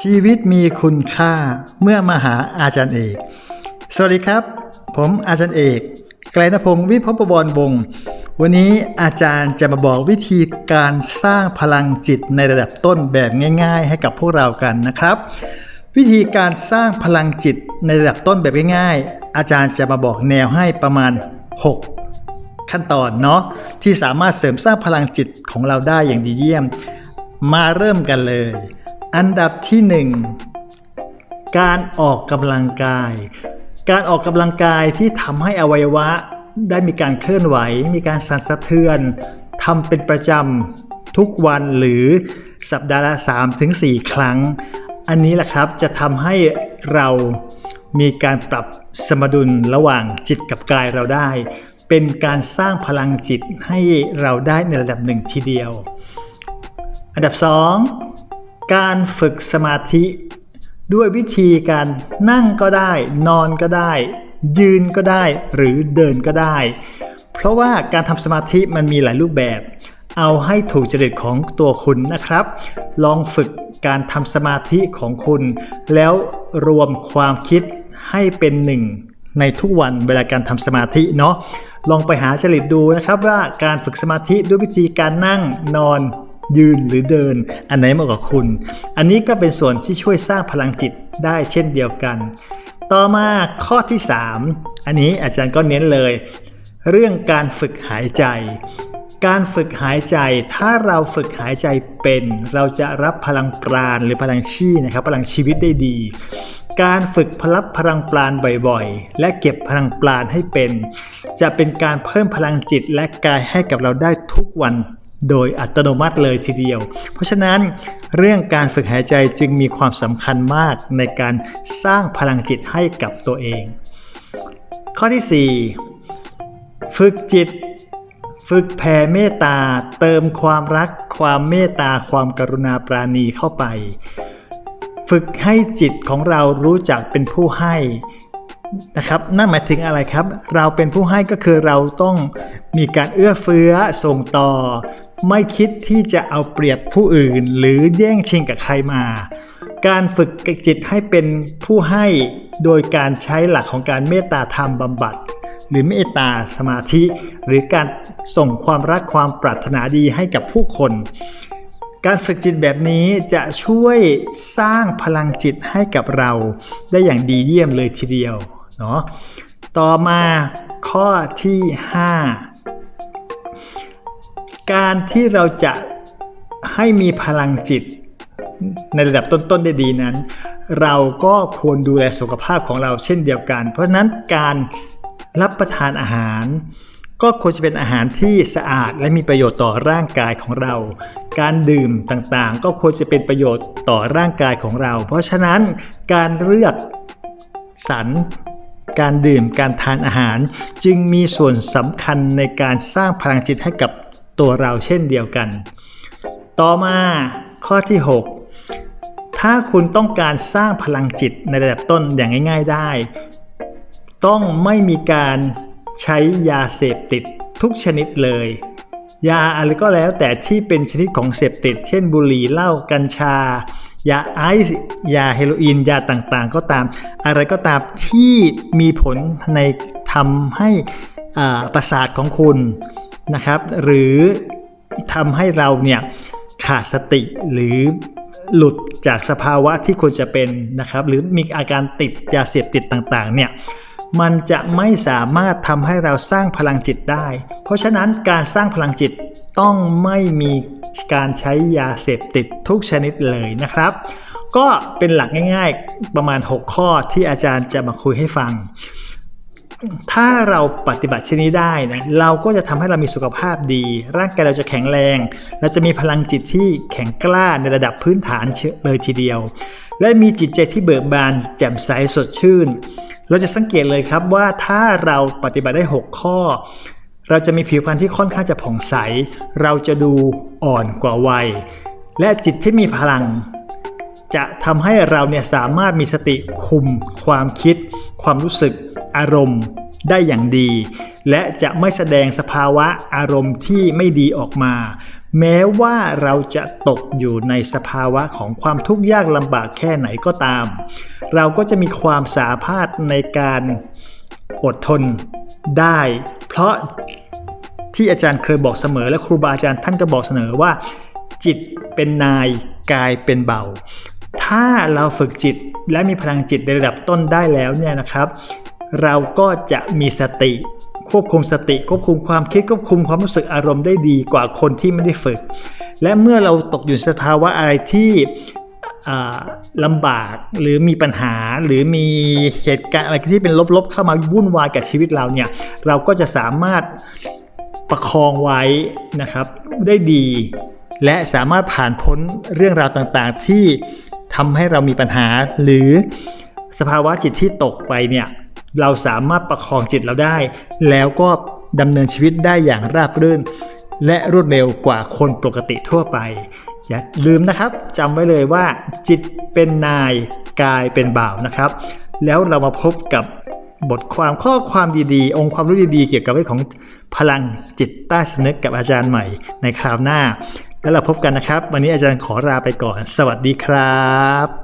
ชีวิตมีคุณค่าเมื่อมาหาอาจารย์เอก สวัสดีครับ ผมอาจารย์เอกไกลนพงศ์วิภพบรวงวันนี้อาจารย์จะมาบอกวิธีการสร้างพลังจิตในระดับต้นแบบง่าย ๆ ให้กับพวกเรากันนะครับ วิธีการสร้างพลังจิตในระดับต้นแบบง่าย ๆ อาจารย์จะมาบอกแนวให้ประมาณ 6 ขั้นตอนเนาะที่สามารถเสริมสร้างพลังจิตของเราได้อย่างดีเยี่ยม มาเริ่มกันเลย อันดับที่ 1 การออกกำลังกาย การออกกำลังกายที่ทำให้อวัยวะได้มีการเคลื่อนไหว มีการสั่นสะเทือนทำเป็นประจำทุกวันหรือสัปดาห์ละ 3-4 ครั้ง อันนี้แหละครับจะทำให้เรามีการปรับสมดุลระหว่างจิตกับกายเราได้ เป็นการสร้างพลังจิตให้เราได้ในระดับหนึ่งทีเดียว อันดับ 2 การฝึกสมาธิ ด้วยวิธีการนั่งก็ได้ นอนก็ได้ ยืนก็ได้หรือเดินก็ได้ เพราะว่าการทำสมาธิมันมีหลายรูปแบบ เอาให้ถูกจริตของตัวคุณนะครับ ลองฝึกการทำสมาธิของคุณ แล้วรวมความคิดให้เป็นหนึ่ง ในทุกวันเวลาการทำสมาธิเนาะลองไปหาเฉลิตดูนะครับว่าการฝึกสมาธิด้วยวิธีการนั่งนอนยืนหรือเดิน อันไหนเหมาะกับคุณ อันนี้ก็เป็นส่วนที่ช่วยสร้างพลังจิตได้เช่นเดียวกัน ต่อมาข้อที่ 3 อันนี้อาจารย์ก็เน้นเลย เรื่องการฝึกหายใจ การฝึกหายใจ ถ้าเราฝึกหายใจเป็น เราจะรับพลังปราณหรือพลังชีนะครับ พลังชีวิตได้ดี การฝึกพลับพลังปราณบ่อยๆ และเก็บพลังปราณให้เป็น จะเป็นการเพิ่มพลังจิตและกายให้กับเราได้ทุกวันโดยอัตโนมัติเลยทีเดียว เพราะฉะนั้นเรื่องการฝึกหายใจจึงมีความสำคัญมากในการสร้างพลังจิตให้กับตัวเอง ข้อที่ 4 ฝึกจิต ฝึกแผ่เมตตาเติมความรัก ความเมตตาความกรุณาปราณีเข้าไป ฝึกให้จิตของเรารู้จักเป็นผู้ให้นะครับนั่นหมายถึงอะไรครับ เราเป็นผู้ให้ก็คือเราต้องมีการเอื้อเฟื้อส่งต่อ ไม่คิดที่จะเอาเปรียบผู้อื่น หรือแย่งชิงกับใครมา การฝึกจิตให้เป็นผู้ให้โดยการใช้หลักของการเมตตาธรรมบำบัด หรือเมตตาสมาธิ หรือการส่งความรักความปรารถนาดีให้กับผู้คน การฝึกจิตแบบนี้จะช่วยสร้างพลังจิตให้กับเรา ได้อย่างดีเยี่ยมเลยทีเดียวเนาะต่อมาข้อที่ 5 การที่เราจะให้มีพลังจิตในระดับต้นๆได้ดีนั้น เราก็ควรดูแลสุขภาพของเราเช่นเดียวกัน เพราะฉะนั้นการ รับประทานอาหาร ก็ควรจะเป็นอาหารที่สะอาดและมีประโยชน์ต่อร่างกายของเรา การดื่มต่างๆ ก็ควรจะเป็นประโยชน์ต่อร่างกายของเรา เพราะฉะนั้นการเลือกสรรการดื่มการทานอาหาร จึงมีส่วนสำคัญในการสร้างพลังจิตให้กับตัวเราเช่นเดียวกัน ต่อมาข้อที่ 6 ถ้าคุณต้องการสร้างพลังจิตในระดับต้นอย่างง่าย ๆ ได้ ต้องไม่มีการใช้ยาเสพติดทุกชนิดเลย ยาอะไรก็แล้วแต่ที่เป็นชนิดของเสพติด เช่นบุหรี่เหล้ากัญชา ยาไอซ์ยาเฮโรอีน ยาต่างๆ ก็ตาม อะไรก็ตามที่มีผลในทำให้ประสาทของคุณนะครับ หรือทำให้เราเนี่ยขาดสติหรือหลุดจากสภาวะที่ควรจะเป็นนะครับ หรือมีอาการติดยาเสพติดต่างๆเนี่ย มันจะไม่สามารถทำให้เราสร้างพลังจิตได้ เพราะฉะนั้นการสร้างพลังจิตต้องไม่มีการใช้ยาเสพติดทุกชนิดเลยนะครับ ก็เป็นหลักง่าย ๆ ประมาณ 6 ข้อที่อาจารย์จะมาคุยให้ฟัง ถ้าเราปฏิบัติเช่นนี้ได้นะเราก็จะทำให้เรามีสุขภาพดี ร่างกายเราจะแข็งแรง เราจะมีพลังจิตที่แข็งกล้าในระดับพื้นฐานเลยทีเดียว และมีจิตใจที่เบิกบานแจ่มใสสดชื่น เราจะสังเกตเลยครับว่าถ้าเราปฏิบัติได้ 6 ข้อ เราจะมีผิวพรรณที่ค่อนข้างจะผ่องใส เราจะดูอ่อนกว่าวัย และจิตที่มีพลัง จะทำให้เราเนี่ยสามารถมีสติคุม ความคิด ความรู้สึก อารมณ์ได้อย่างดี และจะไม่แสดงสภาวะอารมณ์ที่ไม่ดีออกมา แม้ว่าเราจะตกอยู่ในสภาวะของความทุกข์ยากลำบากแค่ไหนก็ตาม เราก็จะมีความสามารถในการอดทนได้ เพราะที่อาจารย์เคยบอกเสมอ และครูบาอาจารย์ท่านก็บอกเสมอว่า จิตเป็นนายกายเป็นเบา ถ้าเราฝึกจิตและมีพลังจิตในระดับต้นได้แล้วเนี่ยนะครับ เราก็จะมีสติ ควบคุมสติควบคุมความคิดควบคุมความรู้สึกอารมณ์ได้ดีกว่าคนที่ไม่ได้ฝึก และเมื่อเราตกอยู่สภาวะอะไรที่ลำบากหรือมีปัญหาหรือมีเหตุการณ์อะไรที่เป็นลบๆ เข้ามาวุ่นวายกับชีวิตเราเนี่ยเราก็จะสามารถประคองไว้นะครับได้ดี และสามารถผ่านพ้นเรื่องราวต่างๆ ที่ทำให้เรามีปัญหาหรือสภาวะจิตที่ตกไปเนี่ย เราสามารถประคองจิตเราได้ แล้วก็ดำเนินชีวิตได้อย่างราบรื่น และรวดเร็วกว่าคนปกติทั่วไป อย่าลืมนะครับจำไว้เลยว่า จิตเป็นนายกายเป็นบ่าวนะครับ แล้วเรามาพบกับบทความข้อความดีๆ องค์ความรู้ดีๆ เกี่ยวกับเรื่องของพลังจิตใต้สำนึกกับอาจารย์ใหม่ในคราวหน้า แล้วเราพบกันนะครับ วันนี้อาจารย์ขอลาไปก่อน สวัสดีครับ